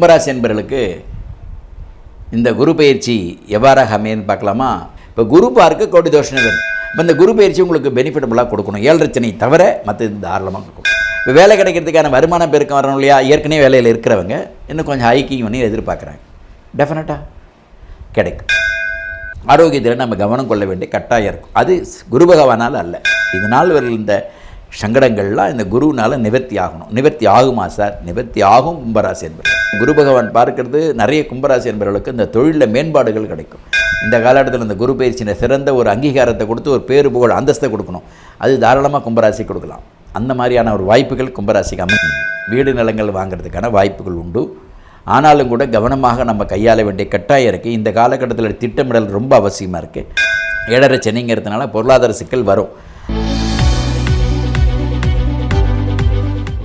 கும்பராசி என்பர்களுக்கு இந்த குரு பயிற்சி எவ்வாறாக அமையன்னு பார்க்கலாமா? இப்போ குரு பார்க்க கோடி தோஷம் இப்போ இந்த குரு பயிற்சி உங்களுக்கு பெனிஃபிட்டபுளாக கொடுக்கணும். ஏழரச்சனை தவிர மற்றது தாராளமாக கொடுக்கணும். இப்போ வேலை கிடைக்கிறதுக்கான வருமானம் பெருக்கம் வரணும் இல்லையா? ஏற்கனவே வேலையில் இருக்கிறவங்க இன்னும் கொஞ்சம் ஹைக்கிங் பண்ணி எதிர்பார்க்குறாங்க. டெஃபினட்டாக கிடைக்கும். ஆரோக்கியத்தில் நம்ம கவனம் கொள்ள வேண்டிய கட்டாயம் இருக்கும். அது குரு பகவானால் அல்ல. இதனால் வரும் இந்த சங்கடங்கள்லாம் இந்த குருவினால் நிவர்த்தி ஆகணும். நிவர்த்தி ஆகுமா சார்? நிவர்த்தி ஆகும் கும்பராசி என்பது குரு பகவான் பார்க்கறது நிறைய கும்பராசி என்பவர்களுக்கு இந்த தொழிலில் மேம்பாடுகள் கிடைக்கும். இந்த காலகட்டத்தில் இந்த குரு பயிற்சியின சிறந்த ஒரு அங்கீகாரத்தை கொடுத்து ஒரு பேரு புகழ் அந்தஸ்தை கொடுக்கணும். அது தாராளமாக கும்பராசி கொடுக்கலாம். அந்த மாதிரியான ஒரு வாய்ப்புகள் கும்பராசிக்கு அமையும் வீடு நிலங்கள் வாங்குறதுக்கான வாய்ப்புகள் உண்டு. ஆனாலும் கூட கவனமாக நம்ம கையாள வேண்டிய கட்டாயம் இருக்குது இந்த காலகட்டத்தில் திட்டமிடல் ரொம்ப அவசியமாக இருக்குது ஏழரை சென்னைங்கிறதுனால பொருளாதார சிக்கல் வரும்.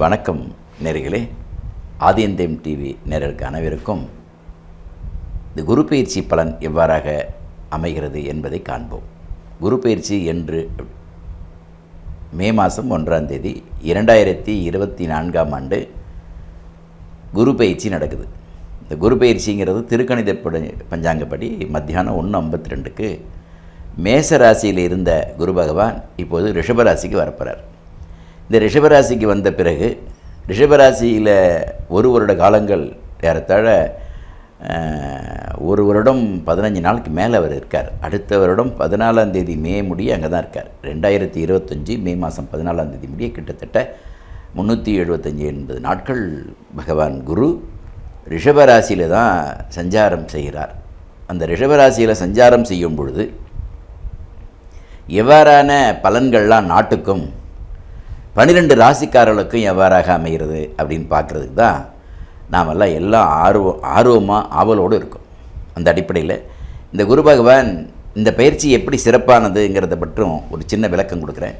வணக்கம் நேர்களே. ஆதியந்தேம் டிவி நேரலுக்கு அனைவருக்கும் இந்த குரு பயிற்சி பலன் எவ்வாறாக அமைகிறது என்பதை காண்போம். குரு பயிற்சி என்று மே மாதம் ஒன்றாம் தேதி இரண்டாயிரத்தி இருபத்தி நான்காம் ஆண்டு குரு பயிற்சி நடக்குது. இந்த குரு பயிற்சிங்கிறது திருக்கணித பஞ்சாங்கப்படி மத்தியானம் ஒன்று ஐம்பத்தி ரெண்டுக்கு மேச ராசியில் இருந்த குரு பகவான் இப்போது ரிஷபராசிக்கு வரப்போகிறார் இந்த ரிஷபராசிக்கு வந்த பிறகு ரிஷபராசியில் ஒரு வருட காலங்கள் ஏறத்தாழ ஒரு வருடம் பதினஞ்சு நாளுக்கு மேலே அவர் இருக்கார். அடுத்த வருடம் பதினாலாம் தேதி மே முடிய அங்கே தான் இருக்கார். ரெண்டாயிரத்தி இருபத்தஞ்சி மே மாதம் பதினாலாம் தேதி முடிய கிட்டத்தட்ட முந்நூற்றி எழுபத்தஞ்சி எண்பது நாட்கள் பகவான் குரு ரிஷபராசியில் தான் சஞ்சாரம் செய்கிறார். அந்த ரிஷபராசியில் சஞ்சாரம் செய்யும் பொழுது எவ்வாறான பலன்கள்லாம் நாட்டுக்கும் பன்னிரெண்டு ராசிக்காரர்களுக்கும் எவ்வாறாக அமைகிறது அப்படின்னு பார்க்குறதுக்கு தான் நாமெல்லாம் எல்லாம் ஆர்வம் ஆர்வமாக ஆவலோடு இருக்கும். அந்த அடிப்படையில் இந்த குரு பகவான் இந்த பயிற்சி எப்படி சிறப்பானதுங்கிறத பற்றும் ஒரு சின்ன விளக்கம் கொடுக்குறேன்.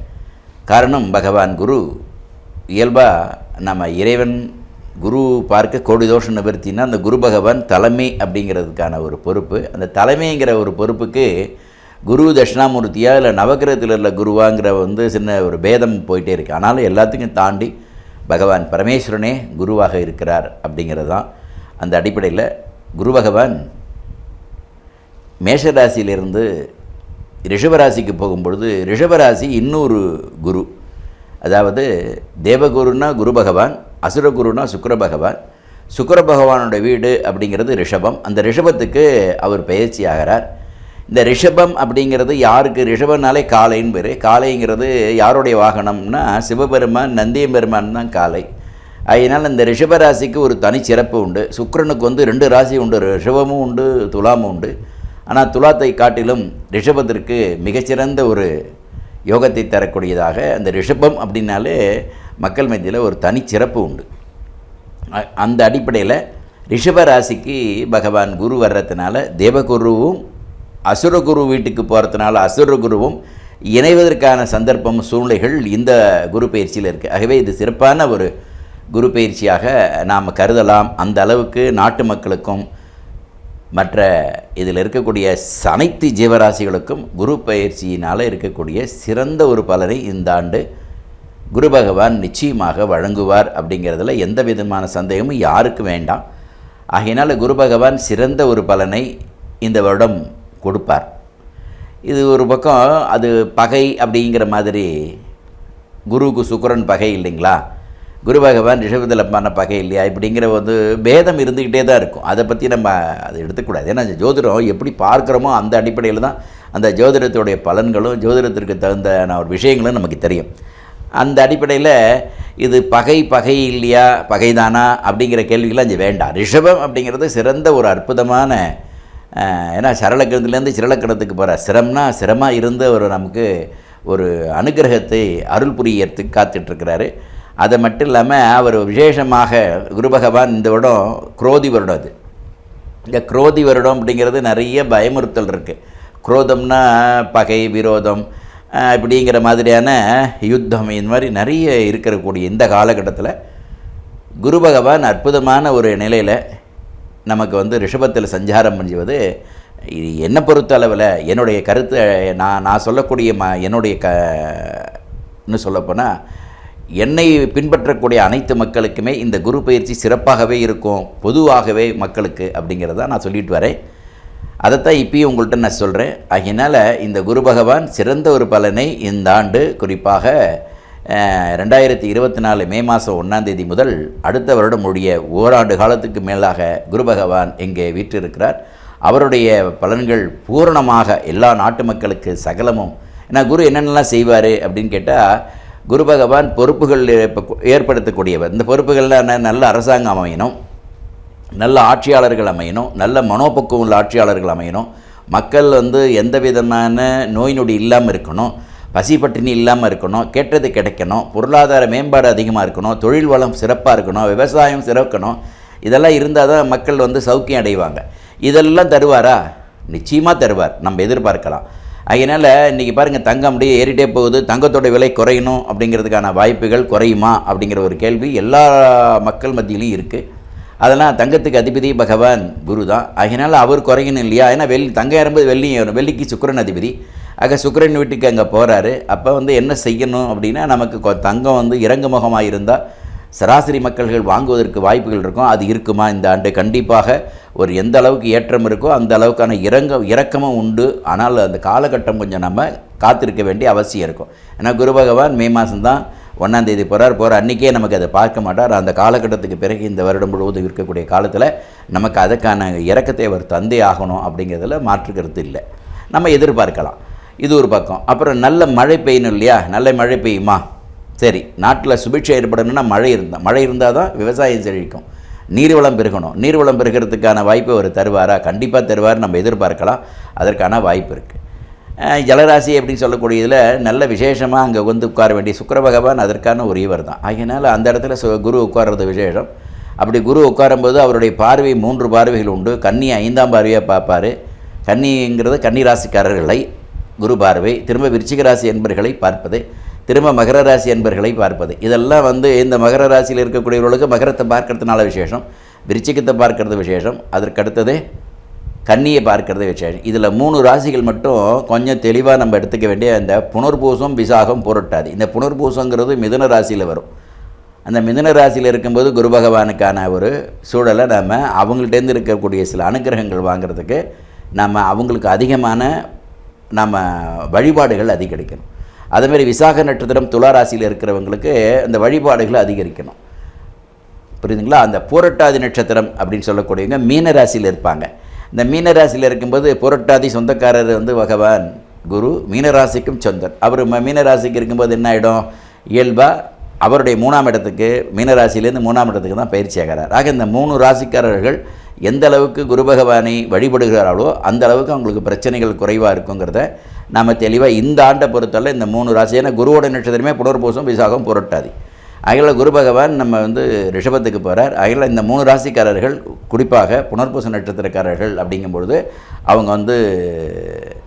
காரணம் பகவான் குரு இயல்பாக நம்ம இறைவன் குரு பார்க்க கோடி தோஷம் நிவர்த்தினா அந்த குரு பகவான் தலைமை அப்படிங்கிறதுக்கான ஒரு பொறுப்பு. அந்த தலைமைங்கிற ஒரு பொறுப்புக்கு குரு தட்சிணாமூர்த்தியா இல்லை நவகிரகத்தில் உள்ள குருவாங்கிற வந்து சின்ன ஒரு பேதம் போயிட்டே இருக்குது ஆனாலும் எல்லாத்துக்கும் தாண்டி பகவான் பரமேஸ்வரனே குருவாக இருக்கிறார் அப்படிங்கிறது தான் அந்த அடிப்படையில் குரு பகவான் மேஷராசியிலிருந்து ரிஷபராசிக்கு போகும்பொழுது ரிஷபராசி இன்னொரு குரு. அதாவது தேவகுருன்னா குரு பகவான் அசுரகுருனா சுக்கர பகவான். சுக்கர பகவானோட வீடு அப்படிங்கிறது ரிஷபம். அந்த ரிஷபத்துக்கு அவர் பயிற்சி ஆகிறார் இந்த ரிஷபம் அப்படிங்கிறது யாருக்கு? ரிஷபனாலே காளைன்னு பேர். காளைங்கிறது யாருடைய வாகனம்னா சிவபெருமான் நந்தியம்பெருமான் தான் காளை. அதனால் இந்த ரிஷபராசிக்கு ஒரு தனி சிறப்பு உண்டு. சுக்கரனுக்கு வந்து ரெண்டு ராசி உண்டு. ரிஷபமும் உண்டு துலாமும் உண்டு. ஆனால் துலாத்தை காட்டிலும் ரிஷபத்திற்கு மிகச்சிறந்த ஒரு யோகத்தை தரக்கூடியதாக அந்த ரிஷபம் அப்படின்னாலே மக்கள் மத்தியில் ஒரு தனி சிறப்பு உண்டு. அந்த அடிப்படையில் ரிஷப ராசிக்கு பகவான் குரு வர்றதுனால தேவகுருவும் அசுரகுரு வீட்டுக்கு போகிறதுனால அசுரகுருவும் இணைவதற்கான சந்தர்ப்பம் சூழ்நிலைகள் இந்த குரு பயிற்சியில் இருக்குது ஆகவே இது சிறப்பான ஒரு குரு பயிற்சியாக நாம் கருதலாம். அந்த அளவுக்கு நாட்டு மக்களுக்கும் மற்ற இதில் இருக்கக்கூடிய அனைத்து ஜீவராசிகளுக்கும் குரு பயிற்சியினால் இருக்கக்கூடிய சிறந்த ஒரு பலனை இந்த ஆண்டு குரு பகவான் நிச்சயமாக வழங்குவார் அப்படிங்கிறதுல எந்த விதமான சந்தேகமும் யாருக்கும் வேண்டாம். ஆகையினால் குரு பகவான் சிறந்த ஒரு பலனை இந்த வருடம் கொடுப்பார். இது ஒரு பக்கம் அது பகை அப்படிங்கிற மாதிரி குருவுக்கு சுக்கரன் பகை இல்லைங்களா? குரு பகவான் ரிஷபத்தில் பண்ண பகை இல்லையா? இப்படிங்கிற வந்து பேதம் இருந்துக்கிட்டே தான் இருக்கும். அதை பற்றி நம்ம அதை எடுத்துக்கூடாது. ஏன்னா ஜோதிடம் எப்படி பார்க்குறோமோ அந்த அடிப்படையில் தான் அந்த ஜோதிடத்துடைய பலன்களும் ஜோதிடத்திற்கு தகுந்த ஒரு விஷயங்களும் நமக்கு தெரியும். அந்த அடிப்படையில் இது பகை பகை இல்லையா? பகைதானா? அப்படிங்கிற கேள்விகள்லாம் இங்கே வேண்டாம். ரிஷபம் அப்படிங்கிறது சிறந்த ஒரு அற்புதமான ஏன்னா சரளக்கிரத்துலேருந்து சிரளக்கிரத்துக்கு போகிற சிரம்னா சிரமாக இருந்து ஒரு நமக்கு ஒரு அனுகிரகத்தை அருள் புரியறதுக்கு காத்துட்ருக்கிறாரு. அது மட்டும் இல்லாமல் அவர் விசேஷமாக குரு பகவான் இந்த வருடம் குரோதி வருடம் அது. இந்த குரோதி வருடம் அப்படிங்கிறது நிறைய பயமுறுத்தல் இருக்குது குரோதம்னா பகை விரோதம் அப்படிங்கிற இப்படிங்கிற மாதிரியான யுத்தம் இந்த மாதிரி நிறைய இருக்கக்கூடிய இந்த காலகட்டத்தில் குரு பகவான் அற்புதமான ஒரு நிலையில் நமக்கு வந்து ரிஷபத்தில் சஞ்சாரம் பண்ணுவது இது என்னை பொறுத்த அளவில் என்னுடைய கருத்தை நான் நான் சொல்லக்கூடிய ம என்னுடைய க இன்னும் சொல்லப்போனால் என்னை பின்பற்றக்கூடிய அனைத்து மக்களுக்குமே இந்த குரு பயிற்சி சிறப்பாகவே இருக்கும் பொதுவாகவே மக்களுக்கு அப்படிங்கிறத நான் சொல்லிட்டு வரேன். அதைத்தான் இப்பயும் உங்கள்கிட்ட நான் சொல்கிறேன் அதனால் இந்த குரு பகவான் சிறந்த ஒரு பலனை இந்த ஆண்டு குறிப்பாக ரெண்டாயிரத்தி இருபத்தி நாலு மே மாதம் ஒன்றாந்தேதி முதல் அடுத்த வருடம் முடிய ஓராண்டு காலத்துக்கு மேலாக குரு பகவான் இங்கே வீற்றிருக்கிறார். அவருடைய பலன்கள் பூரணமாக எல்லா நாட்டு மக்களுக்கு சகலமும். ஏன்னா குரு என்னென்னலாம் செய்வார் அப்படின்னு கேட்டால் குரு பகவான் பொறுப்புகள் ஏற்படுத்தக்கூடியவர். இந்த பொறுப்புகள்லாம் என்ன? நல்ல அரசாங்கம் அமையணும். நல்ல ஆட்சியாளர்கள் அமையணும். நல்ல மனோபக்குவம் உள்ள ஆட்சியாளர்கள் அமையணும். மக்கள் வந்து எந்த விதமான நோய் நொடி இல்லாமல் இருக்கணும். பசி பட்டினி இல்லாமல் இருக்கணும் கேட்டது கிடைக்கணும் பொருளாதார மேம்பாடு அதிகமாக இருக்கணும் தொழில் வளம் சிறப்பாக இருக்கணும் விவசாயம் சிறக்கணும் இதெல்லாம் இருந்தால் தான் மக்கள் வந்து சௌக்கியம் அடைவாங்க. இதெல்லாம் தருவாரா? நிச்சயமாக தருவார். நம்ம எதிர்பார்க்கலாம். அதனால் இன்றைக்கி பாருங்கள் தங்கம் அப்படியே ஏறிட்டே போகுது. தங்கத்தோட விலை குறையணும் அப்படிங்கிறதுக்கான வாய்ப்புகள் குறையுமா அப்படிங்கிற ஒரு கேள்வி எல்லா மக்கள் மத்தியிலையும் இருக்குது அதெல்லாம் தங்கத்துக்கு அதிபதி பகவான் குரு தான். அதனால் அவர் குறையணும் இல்லையா? ஏன்னா வெள்ளி தங்கம் ஏறும்போது வெள்ளி வெள்ளிக்கு சுக்கரன் அதிபதி. ஆக சுக்கிரன் வீட்டுக்கு அங்கே போகிறாரு அப்போ வந்து என்ன செய்யணும் அப்படின்னா நமக்கு கொ- தங்கம் வந்து இறங்கு முகமாக இருந்தால் சராசரி மக்கள்கள் வாங்குவதற்கு வாய்ப்புகள் இருக்கும். அது இருக்குமா? இந்த ஆண்டு கண்டிப்பாக ஒரு எந்த அளவுக்கு ஏற்றம் இருக்கோ அந்த அளவுக்கான இறங்க இறக்கமும் உண்டு. ஆனால் அந்த காலகட்டம் கொஞ்சம் நம்ம காத்திருக்க வேண்டிய அவசியம் இருக்கும். ஏன்னா குரு பகவான் மே மாதம்தான் ஒன்றாந்தேதி போகிறார் போகிற அன்றைக்கே நமக்கு அதை பார்க்க மாட்டார். அந்த காலகட்டத்துக்கு பிறகு இந்த வருடம் முழுவதும் இருக்கக்கூடிய காலத்தில் நமக்கு அதுக்கான இறக்கத்தை அவர் தந்தே ஆகணும் அப்படிங்கிறதுல மாற்று கருத்து இல்லை. நம்ம எதிர்பார்க்கலாம். இது ஒரு பக்கம். அப்புறம் நல்ல மழை பெய்யணும் இல்லையா? நல்ல மழை பெய்யுமா? சரி நாட்டில் சுபிட்சை ஏற்படணும்னா மழை இருந்தால் மழை இருந்தால் தான் விவசாயம் செழிக்கும். நீர்வளம் பெருகணும். நீர்வளம் பெருகிறதுக்கான வாய்ப்பு அவர் தருவாரா? கண்டிப்பாக தருவார் நம்ம எதிர்பார்க்கலாம். அதற்கான வாய்ப்பு இருக்குது ஜலராசி அப்படின்னு சொல்லக்கூடியதில் நல்ல விசேஷமாக அங்கே வந்து உட்கார வேண்டிய சுக்கர பகவான் அதற்கான ஒரு இவர் தான். ஆகையினால அந்த இடத்துல சு- குரு உட்கார்றது விசேஷம். அப்படி குரு உட்காரும்போது அவருடைய பார்வை மூன்று பார்வைகள் உண்டு. கன்னி ஐந்தாம் பார்வையாக பார்ப்பார். கன்னிங்கிறது கன்னி ராசிக்காரர்களை குரு பார்வை திரும்ப விருச்சிக ராசி என்பர்களை பார்ப்பது திரும்ப மகர ராசி என்பர்களை பார்ப்பது. இதெல்லாம் வந்து இந்த மகர ராசியில் இருக்கக்கூடியவர்களுக்கு மகரத்தை பார்க்கறதுனால விசேஷம் விருச்சிகத்தை பார்க்கறது விசேஷம் அதற்கடுத்தது கன்னியை பார்க்கறது விசேஷம். இதில் மூணு ராசிகள் மட்டும் கொஞ்சம் தெளிவாக நம்ம எடுத்துக்க வேண்டிய அந்த புனர்பூசம் விசாகம் புரட்டாது. இந்த புனர்பூசங்கிறது மிதுன ராசியில் வரும். அந்த மிதுன ராசியில் இருக்கும்போது குரு பகவானுக்கான ஒரு சூழலை நம்ம அவங்கள்ட்டேருந்து இருக்கக்கூடிய சில அனுக்கிரகங்கள் வாங்குறதுக்கு நம்ம அவங்களுக்கு அதிகமான நம்ம வழிபாடுகள் அதிகரிக்கணும். அதேமாரி விசாக நட்சத்திரம் துலா ராசியில் இருக்கிறவங்களுக்கு அந்த வழிபாடுகளை அதிகரிக்கணும். புரியுதுங்களா? அந்த பூரட்டாதி நட்சத்திரம் அப்படின்னு சொல்லக்கூடியவங்க மீன ராசியில் இருப்பாங்க. இந்த மீன ராசியில் இருக்கும்போது புரட்டாதி சொந்தக்காரர் வந்து பகவான் குரு மீனராசிக்கும் சொந்தர் அவர் ம- மீனராசிக்கு இருக்கும்போது என்ன ஆகிடும் இயல்பாக அவருடைய மூணாம் இடத்துக்கு மீனராசியிலேருந்து மூணாம் இடத்துக்கு தான் பயிற்சி ஆகிறார். ஆக இந்த மூணு ராசிக்காரர்கள் எந்த அளவுக்கு குரு பகவானை வழிபடுகிறார்களோ அந்த அளவுக்கு அவங்களுக்கு பிரச்சனைகள் குறைவாக இருக்குங்கிறத நாம் தெளிவாக இந்த ஆண்டை பொறுத்தவரை இந்த மூணு ராசி ஏன்னா குருவோட நட்சத்திரமே புனர்பூசம் விசாகம் புரட்டாதி. அகில குரு பகவான் நம்ம வந்து ரிஷபத்துக்கு போகிறார் அகில இந்த மூணு ராசிக்காரர்கள் குறிப்பாக புனர்பூச நட்சத்திரக்காரர்கள் அப்படிங்கும்பொழுது அவங்க வந்து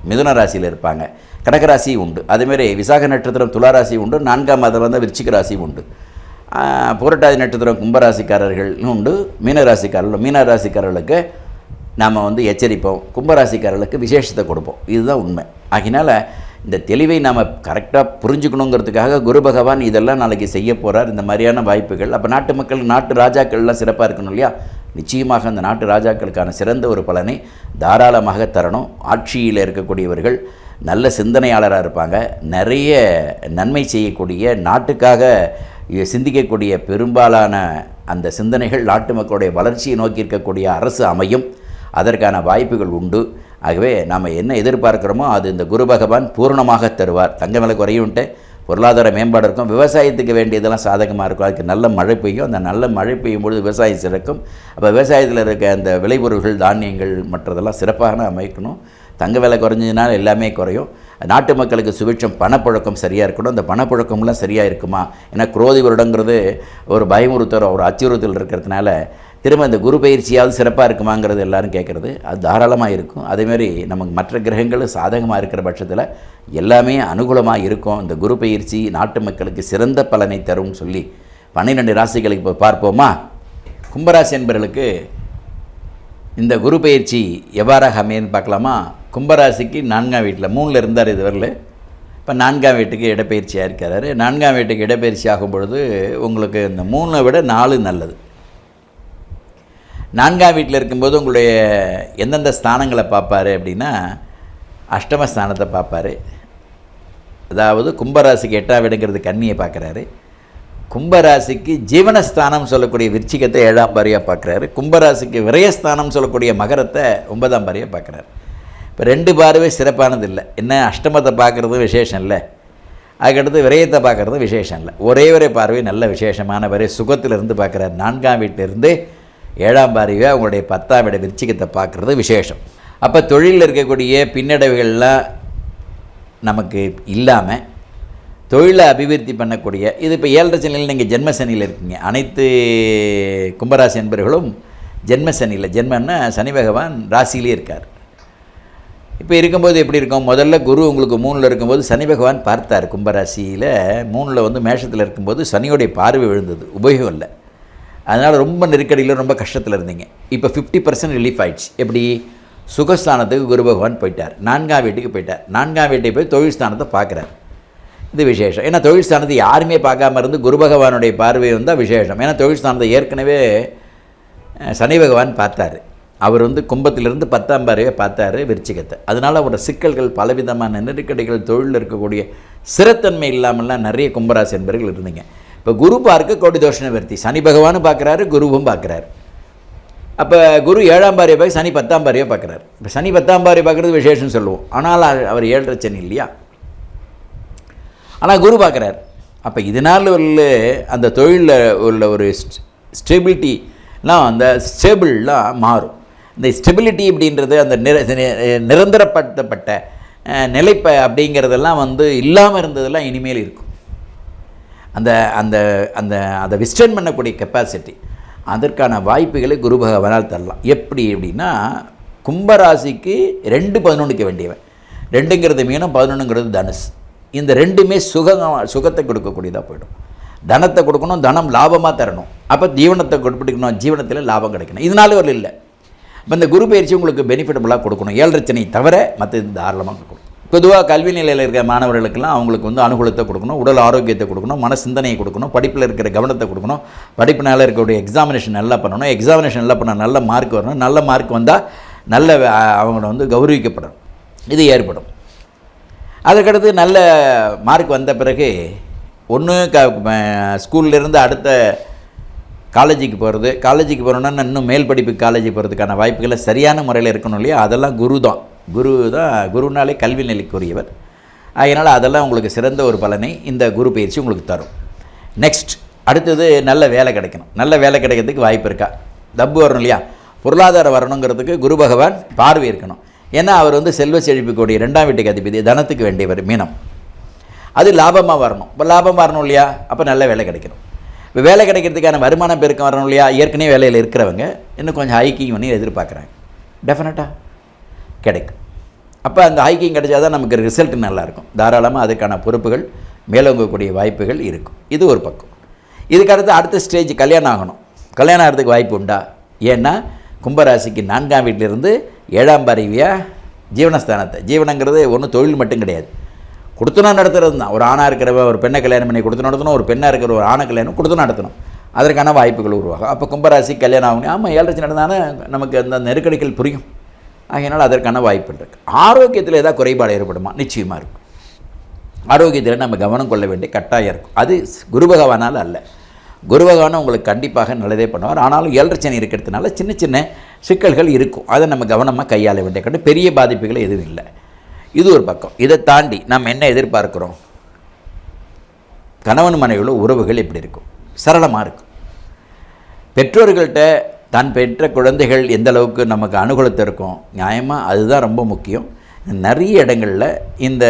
மிதுன ராசியில் இருப்பாங்க. கடகராசி உண்டு. அதேமாரி விசாக நட்சத்திரம் துளாராசி உண்டு. நான்காம் மாதம் வந்து விருச்சிக ராசி உண்டு. புரட்டாதி நட்சத்திரம் கும்பராசிக்காரர்கள் உண்டு மீனராசிக்காரர்கள் மீனராசிக்காரர்களுக்கு நாம் வந்து எச்சரிப்போம். கும்பராசிக்காரர்களுக்கு விசேஷத்தை கொடுப்போம். இதுதான் உண்மை. ஆகினால இந்த தெளிவை நாம் கரெக்டாக புரிஞ்சுக்கணுங்கிறதுக்காக குரு பகவான் இதெல்லாம் நாளைக்கு செய்ய போகிறார் இந்த மாதிரியான வாய்ப்புகள். அப்போ நாட்டு மக்கள் நாட்டு ராஜாக்கள்லாம் சிறப்பாக இருக்கணும் இல்லையா? நிச்சயமாக அந்த நாட்டு ராஜாக்களுக்கான சிறந்த ஒரு பலனை தாராளமாக தரணும். ஆட்சியில் இருக்கக்கூடியவர்கள் நல்ல சிந்தனையாளராக இருப்பாங்க. நிறைய நன்மை செய்யக்கூடிய நாட்டுக்காக சிந்திக்கக்கூடிய பெரும்பாலான அந்த சிந்தனைகள் நாட்டு மக்களுடைய வளர்ச்சியை நோக்கி இருக்கக்கூடிய அரசு அமையும். அதற்கான வாய்ப்புகள் உண்டு. ஆகவே நாம் என்ன எதிர்பார்க்குறோமோ அது இந்த குரு பகவான் பூர்ணமாக தருவார். தங்க விலை குறையும்ட்டு பொருளாதார மேம்பாடு இருக்கும் விவசாயத்துக்கு வேண்டியதெல்லாம் சாதகமாக இருக்கும். அதுக்கு நல்ல மழை பெய்யும். அந்த நல்ல மழை பெய்யும் பொழுது விவசாயம் சிறக்கும். அப்போ விவசாயத்தில் இருக்க அந்த விளைபொருள்கள் தானியங்கள் மற்றதெல்லாம் சிறப்பாக அமைக்கணும். தங்க விலை குறைஞ்சதுனால எல்லாமே குறையும். நாட்டு மக்களுக்கு சுபிட்சம் பணப்புழக்கம் சரியாக இருக்கணும். அந்த பணப்புழக்கம்லாம் சரியாக இருக்குமா? ஏன்னா குரோதி வருடங்கிறது ஒரு பயமுறுத்தல் ஒரு அச்சுறுத்தல் இருக்கிறதுனால திரும்ப இந்த குரு பயிற்சியாவது சிறப்பாக இருக்குமாங்கிறது எல்லாரும் கேட்குறது அது தாராளமாக இருக்கும். அதேமாரி நமக்கு மற்ற கிரகங்களும் சாதகமாக இருக்கிற பட்சத்தில் எல்லாமே அனுகூலமாக இருக்கும். இந்த குரு பயிற்சி நாட்டு மக்களுக்கு சிறந்த பலனை தரும்னு சொல்லி பன்னிரெண்டு ராசிகளுக்கு இப்போ பார்ப்போமா? கும்பராசி என்பவர்களுக்கு இந்த குரு பயிற்சி எவ்வாறாக அமையன்னு பார்க்கலாமா? கும்பராசிக்கு நான்காம் வீட்டில் மூணில் இருந்தார் இதுவரையில். இப்போ நான்காம் வீட்டுக்கு இடப்பெயர்ச்சியாக இருக்கிறார் நான்காம் வீட்டுக்கு இடப்பெயர்ச்சி ஆகும் பொழுது உங்களுக்கு இந்த மூணை விட நாலு நல்லது. நான்காம் வீட்டில் இருக்கும்போது உங்களுடைய எந்தெந்த ஸ்தானங்களை பார்ப்பாரு அப்படின்னா அஷ்டம ஸ்தானத்தை பார்ப்பாரு. அதாவது கும்பராசிக்கு எட்டாம் வீடுங்கிறது கன்னியை பார்க்குறாரு. கும்பராசிக்கு ஜீவனஸ்தானம் சொல்லக்கூடிய விருச்சிகத்தை ஏழாம் பாரியாக பார்க்குறாரு. கும்பராசிக்கு விரயஸ்தானம் சொல்லக்கூடிய மகரத்தை ஒன்பதாம் பாரியாக பார்க்குறாரு. இப்போ ரெண்டு பார்வை சிறப்பானது இல்லை என்ன? அஷ்டமத்தை பார்க்குறதும் விசேஷம் இல்லை. அதுக்கடுத்து விரயத்தை பார்க்குறதும் விசேஷம் இல்லை. ஒரே ஒரே பார்வை நல்ல விசேஷமானவரை சுகத்திலிருந்து பார்க்குறாரு. நான்காம் வீட்டிலிருந்து ஏழாம் பார்வையாக அவங்களுடைய பத்தாம் வீட விருச்சிகத்தை பார்க்குறது விசேஷம். அப்போ தொழிலில் இருக்கக்கூடிய பின்னடைவுகள்லாம் நமக்கு இல்லாமல் தொழிலை அபிவிருத்தி பண்ணக்கூடிய இது இப்போ ஏழரை சனியில் நீங்கள் ஜென்மசனியில் இருக்கீங்க. அனைத்து கும்பராசி என்பர்களும் ஜென்மசனியில் ஜென்மன்னா சனி பகவான் ராசியிலே இருக்கார். இப்போ இருக்கும்போது எப்படி இருக்கும்? முதல்ல குரு உங்களுக்கு மூணில் இருக்கும்போது சனி பகவான் பார்த்தார் கும்பராசியில். மூணில் வந்து மேஷத்தில் இருக்கும்போது சனியோடைய பார்வை விழுந்தது. உபயோகம் இல்லை. அதனால் ரொம்ப நெருக்கடியில் ரொம்ப கஷ்டத்தில் இருந்தீங்க. இப்போ ஃபிஃப்டி பர்சன்ட் ரிலீஃப் ஆயிடுச்சு. எப்படி? சுகஸ்தானத்துக்கு குரு பகவான் போயிட்டார். நான்காம் வீட்டுக்கு போயிட்டார். நான்காம் வீட்டுக்கு போய் தொழில் ஸ்தானத்தை பார்க்குறார். இது விசேஷம். ஏன்னா தொழில் ஸ்தானத்தை யாருமே பார்க்காம இருந்து குரு பகவானுடைய பார்வை வந்தால் விசேஷம். ஏன்னா தொழில் ஸ்தானத்தை ஏற்கனவே சனி பகவான் பார்த்தார். அவர் வந்து கும்பத்திலிருந்து பத்தாம் பாறையை பார்த்தாரு விருச்சிகத்தை. அதனால் அவரோட சிக்கல்கள் பலவிதமான நெருக்கடிகள் தொழிலில் இருக்கக்கூடிய சிறத்தன்மை இல்லாமல்லாம் நிறைய கும்பராசி என்பர்கள் இருந்தீங்க. இப்போ குரு பார்க்க கோடி தோஷ விருத்தி. சனி பகவானும் பார்க்குறாரு குருவும் பார்க்குறாரு. அப்போ குரு ஏழாம் பாரியை பார்க்க சனி பத்தாம் பாரியை பார்க்குறாரு. இப்போ சனி பத்தாம் பாரியை பார்க்குறது விசேஷம் சொல்லுவோம். ஆனால் அவர் ஏழரை சனி இல்லையா? ஆனால் குரு பார்க்குறார். அப்போ இதனால் உள்ள அந்த தொழிலில் உள்ள ஒரு ஸ்டெபிலிட்டிலாம் அந்த ஸ்டேபிள்லாம் மாறும். இந்த ஸ்டெபிலிட்டி அப்படின்றது அந்த நிரந்தரப்படுத்தப்பட்ட நிலைப்பை நிலைப்ப அப்படிங்கிறதெல்லாம் வந்து இல்லாமல் இருந்ததெல்லாம் இனிமேல் இருக்கும். அந்த அந்த அந்த அதை விஸ்டன் பண்ணக்கூடிய கெப்பாசிட்டி அதற்கான வாய்ப்புகளை குரு பகவானால் தரலாம். எப்படி அப்படின்னா கும்பராசிக்கு ரெண்டு பதினொன்றுக்கு வேண்டியவன். ரெண்டுங்கிறது மீனம் பதினொன்றுங்கிறது தனுஷ் இந்த ரெண்டுமே சுகம் சுகத்தை கொடுக்கக்கூடியதாக போயிடும். தனத்தை கொடுக்கணும் தனம் லாபமாக தரணும். அப்போ ஜீவனத்தை கொடுப்பிடிக்கணும் ஜீவனத்தில் லாபம் கிடைக்கணும். இதனால ஒரு இல்லை. இப்போ இந்த குரு பயிற்சி உங்களுக்கு பெனிஃபிட்டபுளாக கொடுக்கணும். ஏழரை தவிர மற்ற தாராளமாக கொடுக்கணும். பொதுவாக கல்வி நிலையில் இருக்கிற மாணவர்களுக்கெல்லாம் அவங்களுக்கு வந்து அனுகூலத்தை கொடுக்கணும் உடல் ஆரோக்கியத்தை கொடுக்கணும் மன சிந்தனையை கொடுக்கணும் படிப்பில் இருக்கிற கவனத்தை கொடுக்கணும் படிப்பினால் இருக்கக்கூடிய எக்ஸாமினேஷன் நல்லா பண்ணணும் எக்ஸாமினேஷன் நல்லா பண்ண நல்ல மார்க் வரணும் நல்ல மார்க் வந்தால் நல்ல அவங்கள வந்து கௌரவிக்கப்படணும். இது ஏற்படும். அதுக்கடுத்து நல்ல மார்க் வந்த பிறகு ஒன்று க ஸ்கூல்லேருந்து அடுத்த காலேஜுக்கு போகிறது காலேஜுக்கு போகிறோன்னா இன்னும் மேல் படிப்பு காலேஜுக்கு போகிறதுக்கான வாய்ப்புகளை சரியான முறையில் இருக்கணும் இல்லையா? அதெல்லாம் குரு தான். குரு தான் குருனாலே கல்வி நிலைக்குரியவர். அதனால் அதெல்லாம் உங்களுக்கு சிறந்த ஒரு பலனை இந்த குரு பயிற்சி உங்களுக்கு தரும். நெக்ஸ்ட் அடுத்தது நல்ல வேலை கிடைக்கணும். நல்ல வேலை கிடைக்கிறதுக்கு வாய்ப்பு இருக்கா? தப்பு வரணும் இல்லையா? பொருளாதாரம் வரணுங்கிறதுக்கு குரு பகவான் பார்வை இருக்கணும். ஏன்னா அவர் வந்து செல்வ செழிப்புக்கூடிய ரெண்டாம் வீட்டுக்கு அதிபதி தனத்துக்கு வேண்டியவர் மீனம். அது லாபமாக வரணும். இப்போ லாபம் வரணும் இல்லையா? அப்போ நல்ல வேலை கிடைக்கணும். இப்போ வேலை கிடைக்கிறதுக்கான வருமானம் பெருக்கம் வரணும் இல்லையா? ஏற்கனவே வேலையில் இருக்கிறவங்க இன்னும் கொஞ்சம் ஹைக்கிங் பண்ணி எதிர்பார்க்குறாங்க. டெஃபினட்டாக கிடைக்கும். அப்போ அந்த ஹைக்கிங் கிடைச்சா தான் நமக்கு ரிசல்ட் நல்லாயிருக்கும். தாராளமாக அதுக்கான பொறுப்புகள் மேலோங்கக்கூடிய வாய்ப்புகள் இருக்கும். இது ஒரு பக்கம். இதுக்கு அடுத்து அடுத்த ஸ்டேஜ் கல்யாணம் ஆகணும். கல்யாணம் ஆகிறதுக்கு வாய்ப்பு உண்டா? ஏன்னா கும்பராசிக்கு நான்காம் வீட்டிலிருந்து ஏழாம் பறவையாக ஜீவனஸ்தானத்தை. ஜீவனங்கிறது ஒன்றும் தொழில் மட்டும் கிடையாது. கொடுத்துனா நடத்துறது தான். ஒரு ஆணாக இருக்கிறவ ஒரு பெண்ணை கல்யாணம் பண்ணி கொடுத்து நடத்தணும் ஒரு பெண்ணாக இருக்கிற ஒரு ஆணை கல்யாணம் கொடுத்து நடத்தணும். அதற்கான வாய்ப்புகள் உருவாகும். அப்போ கும்பராசி கல்யாணம் ஆகணும். ஆமாம் ஏழரை நடந்தானே நமக்கு அந்த நெருக்கடிகள் புரியும். ஆகையினால் அதற்கான வாய்ப்பு இருக்குது ஆரோக்கியத்தில் ஏதாவது குறைபாடு ஏற்படுமா? நிச்சயமாக இருக்கும். ஆரோக்கியத்தில் நம்ம கவனம் கொள்ள வேண்டிய கட்டாயம் இருக்கும். அது குரு பகவானால் அல்ல. குரு பகவானை உங்களுக்கு கண்டிப்பாக நல்லதே பண்ணுவார். ஆனாலும் ஏழரை இருக்கிறதுனால சின்ன சின்ன சிக்கல்கள் இருக்கும். அதை நம்ம கவனமாக கையாள வேண்டிய கட்டு பெரிய பாதிப்புகள் எதுவும் இல்லை. இது ஒரு பக்கம். இதை தாண்டி நம்ம என்ன எதிர்பார்க்குறோம்? கணவன் மனைவியில் உறவுகள் எப்படி இருக்கும். சரளமாக இருக்கும். பெற்றோர்கள்ட்ட தான் பெற்ற குழந்தைகள் எந்த அளவுக்கு நமக்கு அனுகூலத்தை இருக்கும்? நியாயமாக அதுதான் ரொம்ப முக்கியம். நிறைய இடங்களில் இந்த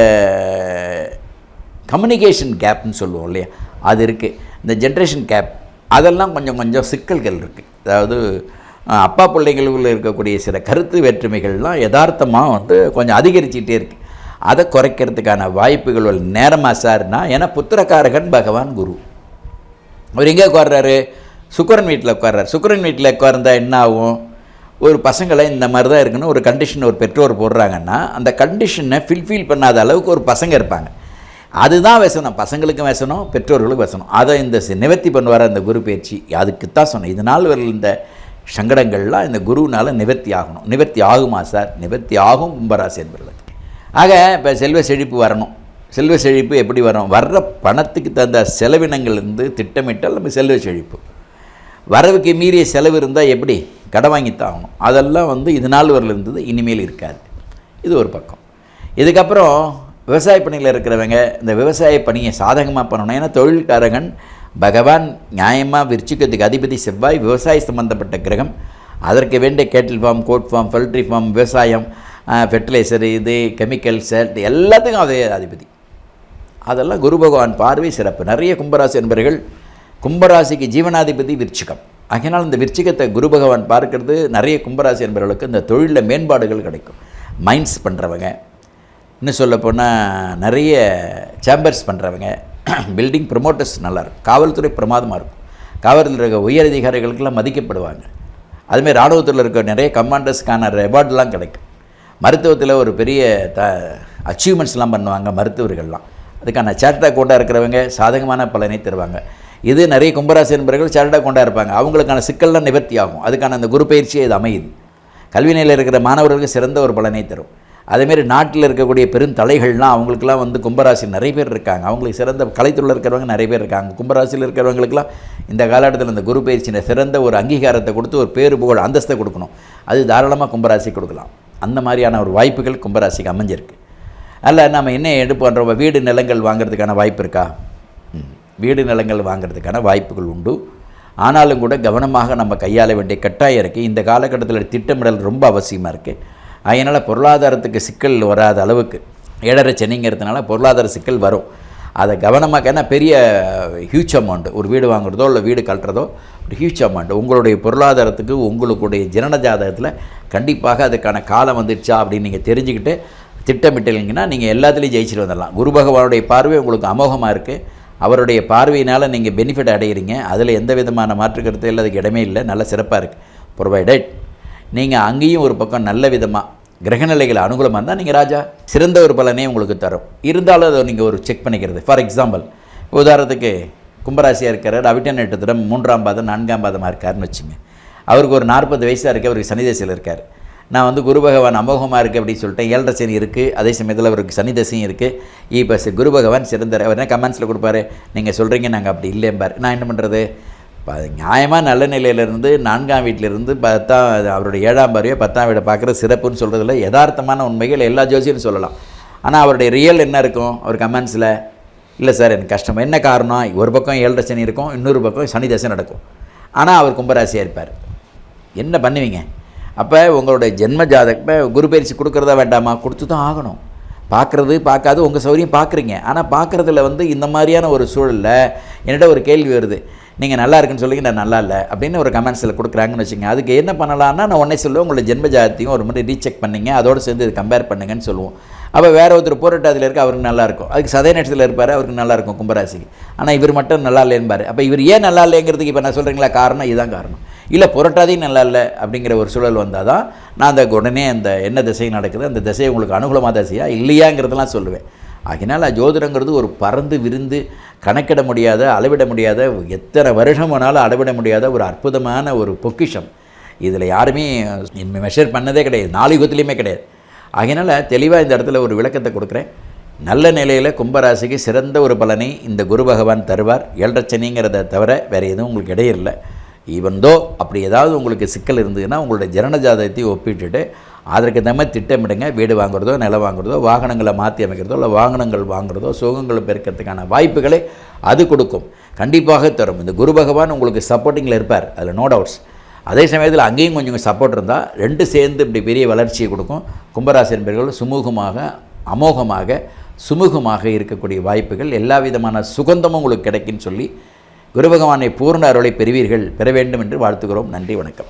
கம்யூனிகேஷன் கேப்னு சொல்லுவோம் இல்லையா? அது இருக்குது இந்த ஜென்ரேஷன் கேப் அதெல்லாம் கொஞ்சம் கொஞ்சம் சிக்கல்கள் இருக்குது அதாவது அப்பா பிள்ளைங்களுக்குள்ள இருக்கக்கூடிய சில கருத்து வேற்றுமைகள்லாம் யதார்த்தமாக வந்து கொஞ்சம் அதிகரிச்சிகிட்டே இருக்குது அதை குறைக்கிறதுக்கான வாய்ப்புகள் நேரமாக சார்னா ஏன்னா புத்திரக்காரகன் பகவான் குரு. அவர் எங்கே உட்கார்றாரு? சுக்கரன் வீட்டில் உட்கார்றாரு. சுக்கரன் வீட்டில் உட்கார்ந்தா என்ன ஆகும்? ஒரு பசங்களை இந்த மாதிரி தான் இருக்குன்னு ஒரு கண்டிஷன் ஒரு பெற்றோர் போடுறாங்கன்னா அந்த கண்டிஷனை ஃபில்ஃபில் பண்ணாத அளவுக்கு ஒரு பசங்க இருப்பாங்க. அதுதான் வசனம். பசங்களுக்கும் வசனம் பெற்றோர்களுக்கும் வசனம். அதை இந்த நிவர்த்தி பண்ணுவார் அந்த குரு பயிற்சி அதுக்குத்தான் சொன்னேன். இதனால் வரல இந்த சங்கடங்கள்லாம் இந்த குருவினால் நிவர்த்தி ஆகணும். நிவர்த்தி ஆகுமா சார்? நிவர்த்தி ஆகும் கும்பராசி என்பவர்களுக்கு ஆக இப்போ செல்வ செழிப்பு வரணும். செல்வ செழிப்பு எப்படி வரும்? வர்ற பணத்துக்கு தகுந்த செலவினங்கள்லேருந்து திட்டமிட்டால் நம்ம செல்வ செழிப்பு. வரவுக்கு மீறிய செலவு இருந்தால் எப்படி? கடன் வாங்கித்தான் ஆகணும். அதெல்லாம் வந்து இது நாள் வரல இருந்தது இனிமேல் இருக்காது. இது ஒரு பக்கம். இதுக்கப்புறம் விவசாய பணியில் இருக்கிறவங்க இந்த விவசாய பணியை சாதகமாக பண்ணணும். ஏன்னா தொழில்காரகன் பகவான் நியாயமாக விரிச்சிக்கிறதுக்கு அதிபதி செவ்வாய் விவசாய சம்பந்தப்பட்ட கிரகம். அதற்கு வேண்டிய cattle farm goat farm poultry farm விவசாயம் ஃபெர்டிலைசர் இது கெமிக்கல் எல்லாத்துக்கும் அதே அதிபதி. அதெல்லாம் குரு பகவான் பார்வை சிறப்பு. நிறைய கும்பராசி என்பர்கள் கும்பராசிக்கு ஜீவனாதிபதி விருச்சிகம். ஆகினால் இந்த விருச்சிகத்தை குரு பகவான் பார்க்கறது நிறைய கும்பராசி என்பவர்களுக்கு இந்த தொழிலில் மேம்பாடுகள் கிடைக்கும். மைண்ட்ஸ் பண்ணுறவங்க இன்னும் சொல்லப்போனால் நிறைய சேம்பர்ஸ் பண்ணுறவங்க பில்டிங் ப்ரொமோட்டர்ஸ் நல்லாயிருக்கும் காவல்துறை பிரமாதமாக இருக்கும். காவல்துறையில் இருக்க உயர் அதிகாரிகளுக்கெல்லாம் மதிக்கப்படுவாங்க அதுமாதிரி இராணுவத்தில் இருக்க நிறைய கமாண்டர்ஸ்க்கான ரெவார்டெலாம் கிடைக்கும். மருத்துவத்தில் ஒரு பெரிய த அச்சீவ்மெண்ட்ஸ்லாம் பண்ணுவாங்க மருத்துவர்கள்லாம். அதுக்கான சேட்டா கொண்டா இருக்கிறவங்க சாதகமான பலனை தருவாங்க. இது நிறைய கும்பராசி என்பவர்கள் சேட்டட் அக்கௌண்ட்டாக இருப்பாங்க. அவங்களுக்கான சிக்கல்லாம் நிவர்த்தி ஆகும். அதுக்கான அந்த குரு பயிற்சியை இது அமையுது. கல்வி நிலையில் இருக்கிற மாணவர்களுக்கு சிறந்த ஒரு பலனை தரும். அதேமாரி நாட்டில் இருக்கக்கூடிய பெருந்தலைகள்லாம் அவங்களுக்குலாம் வந்து கும்பராசி நிறைய பேர் இருக்காங்க. அவங்களுக்கு சிறந்த கலைத்துறையில் இருக்கிறவங்க நிறைய பேர் இருக்காங்க. கும்பராசியில் இருக்கிறவங்களுக்குலாம் இந்த காலகட்டத்தில் இந்த குரு பயிற்சியின சிறந்த ஒரு அங்கீகாரத்தை கொடுத்து ஒரு பேரு புகழ் அந்தஸ்தை கொடுக்கணும். அது தாராளமாக கும்பராசி கொடுக்கலாம். அந்த மாதிரியான ஒரு வாய்ப்புகள் கும்பராசிக்கு அமைஞ்சிருக்கு. அல்ல நம்ம என்ன எடுப்போன்றோம் வீடு நிலங்கள் வாங்குறதுக்கான வாய்ப்பு இருக்கா? வீடு நிலங்கள் வாங்குறதுக்கான வாய்ப்புகள் உண்டு. ஆனாலும் கூட கவனமாக நம்ம கையாள வேண்டிய கட்டாயம் இருக்குது இந்த காலகட்டத்தில் திட்டமிடல் ரொம்ப அவசியமாக இருக்குது அதனால் பொருளாதாரத்துக்கு சிக்கல் வராத அளவுக்கு. ஏழரை சென்னைங்கிறதுனால பொருளாதார சிக்கல் வரும். அதை கவனமாக ஏன்னா பெரிய ஹியூச் அமௌண்ட் ஒரு வீடு வாங்குறதோ இல்லை வீடு கட்டுறதோ ஒரு ஹியூச் அமௌண்ட் உங்களுடைய பொருளாதாரத்துக்கு உங்களுடைய ஜனன ஜாதகத்தில் கண்டிப்பாக அதுக்கான காலம் வந்துடுச்சா அப்படின்னு நீங்கள் தெரிஞ்சுக்கிட்டு திட்டமிட்டீங்கன்னா நீங்கள் எல்லாத்துலேயும் ஜெயிச்சிட்டு வந்துடலாம். குரு பகவானுடைய பார்வை உங்களுக்கு அமோகமாக இருக்குது அவருடைய பார்வையினால் நீங்கள் பெனிஃபிட் அடைகிறீங்க அதில் எந்த விதமான மாற்று கருத்து இல்லை அதுக்கு இடமே இல்லை. நல்ல சிறப்பாக இருக்குது ப்ரொவைடட் நீங்கள் அங்கேயும் ஒரு பக்கம் நல்ல விதமாக கிரகநிலைகள் அனுகூலமாக இருந்தால் நீங்கள் ராஜா சிறந்த ஒரு பலனே உங்களுக்கு தரும். இருந்தாலும் அதை நீங்கள் ஒரு செக் பண்ணிக்கிறது. ஃபார் எக்ஸாம்பிள் உதாரணத்துக்கு கும்பராசியாக இருக்கிறார் அவிட்ட நட்சத்திரம் மூன்றாம் பாதம் நான்காம் பாதமாக இருக்காருன்னு வச்சுங்க. அவருக்கு ஒரு நாற்பது வயசாக இருக்குது அவருக்கு சனி தசையில் இருக்கார். நான் வந்து குரு பகவான் அமோகமாக இருக்குது அப்படின்னு சொல்லிட்டேன் ஏழரை சனி இருக்குது அதே சமயத்தில் அவருக்கு சனி தசையும் இருக்குது இப்போ குரு பகவான் சிறந்தார் அவர் என்ன கமெண்ட்ஸில் கொடுப்பாரு? நீங்கள் சொல்கிறீங்க நாங்கள் அப்படி இல்லைம்பார் நான் என்ன பண்ணுறது நியாயமாக நல்ல நிலையிலிருந்து நான்காம் வீட்டிலிருந்து பத்தாம் அவருடைய ஏழாம் பார்வையோ பத்தாம் வீடை பார்க்குற சிறப்புன்னு சொல்கிறதுல யதார்த்தமான உண்மைகள் எல்லா ஜோசியும் சொல்லலாம். ஆனால் அவருடைய ரியல் என்ன இருக்கும்? அவர் கமெண்ட்ஸில் இல்லை சார் எனக்கு கஷ்டம். என்ன காரணம்? ஒரு பக்கம் ஏழரை சனி இருக்கும் இன்னொரு பக்கம் சனி தசை நடக்கும். ஆனால் அவர் கும்பராசியாக இருப்பார். என்ன பண்ணுவீங்க? அப்போ உங்களுடைய ஜென்ம ஜாதகத்தை குரு பயிற்சி கொடுக்குறதா வேண்டாமா? கொடுத்து தான் ஆகணும். பார்க்குறது பார்க்காது உங்கள் சௌரியம் பார்க்குறீங்க. ஆனால் பார்க்குறதுல வந்து இந்த மாதிரியான ஒரு சூழலில் என்னிட்ட ஒரு கேள்வி வருது. நீங்கள் நல்லா இருக்குன்னு சொல்லி நான் நல்லா இல்லை அப்படின்னு ஒரு கமெண்ட்ஸில் கொடுக்குறாங்கன்னு வச்சுங்க. அதுக்கு என்ன பண்ணலான்னா நான் உடனே சொல்லுவேன் உங்களோட ஜென்ம ஜாதத்தையும் ஒரு முறை ரீசெக் பண்ணீங்க அதோடு சேர்ந்து இது கம்பேர் பண்ணுங்கன்னு சொல்லுவோம். அப்போ வேறு ஒருத்தர் போராட்ட அதில் இருக்க அவருக்கு நல்லாயிருக்கும் அதுக்கு சதய நேரத்தில் இருப்பார் அவருக்கு நல்லாயிருக்கும் கும்பராசிக்கு. ஆனால் இவர் மட்டும் நல்லா இல்லைன்பார். அப்போ இவர் ஏன் நல்லா இல்லைங்கிறதுக்கு இப்போ நான் சொல்கிறீங்களா காரணம் இதுதான் காரணம். இல்லை புரட்டாதையும் நல்லா இல்லை அப்படிங்கிற ஒரு சூழல் வந்தால் தான் நான் அந்த உடனே அந்த என்ன திசை நடக்குது அந்த திசை உங்களுக்கு அனுகூலமாக திசையா இல்லையாங்கிறதெல்லாம் சொல்லுவேன். அதனால் ஜோதிடங்கிறது ஒரு பறந்து விருந்து கணக்கிட முடியாத அளவிட முடியாத எத்தனை வருஷம் வேணாலும் அளவிட முடியாத ஒரு அற்புதமான ஒரு பொக்கிஷம். இதில் யாருமே மெஷர் பண்ணதே கிடையாது. நாலு யுகத்துலேயுமே கிடையாது. அதனால் தெளிவாக இந்த இடத்துல ஒரு விளக்கத்தை கொடுக்குறேன். நல்ல நிலையில் கும்பராசிக்கு சிறந்த ஒரு பலனை இந்த குரு பகவான் தருவார். ஏழரச்சனிங்கிறத தவிர வேறு எதுவும் உங்களுக்கு இடையில்லை ஈவன்தோ அப்படி ஏதாவது உங்களுக்கு சிக்கல் இருந்ததுன்னா உங்களுடைய ஜனன ஜாதகத்தை ஒப்பிட்டுட்டு அதற்கு தம்ம திட்டமிடுங்க. வீடு வாங்குறதோ நிலம் வாங்குறதோ வாகனங்களை மாற்றி அமைக்கிறதோ இல்லை வாகனங்கள் வாங்குறதோ சுகங்களை பெருக்கிறதுக்கான வாய்ப்புகளை அது கொடுக்கும். கண்டிப்பாக தரும். இந்த குரு பகவான் உங்களுக்கு சப்போர்ட்டிங்கில் இருப்பார். அதில் நோ டவுட்ஸ் அதே சமயத்தில் அங்கேயும் கொஞ்சம் சப்போர்ட் இருந்தால் ரெண்டு சேர்ந்து இப்படி பெரிய வளர்ச்சியை கொடுக்கும். கும்பராசி என்பர்கள் சுமூகமாக அமோகமாக சுமூகமாக இருக்கக்கூடிய வாய்ப்புகள் எல்லா விதமான சுகந்தமும் உங்களுக்கு கிடைக்குன்னு சொல்லி குரு பகவானை பூர்ண அருளை பெறுவீர்கள். பெற வேண்டும் என்று வாழ்த்துகிறோம். நன்றி வணக்கம்.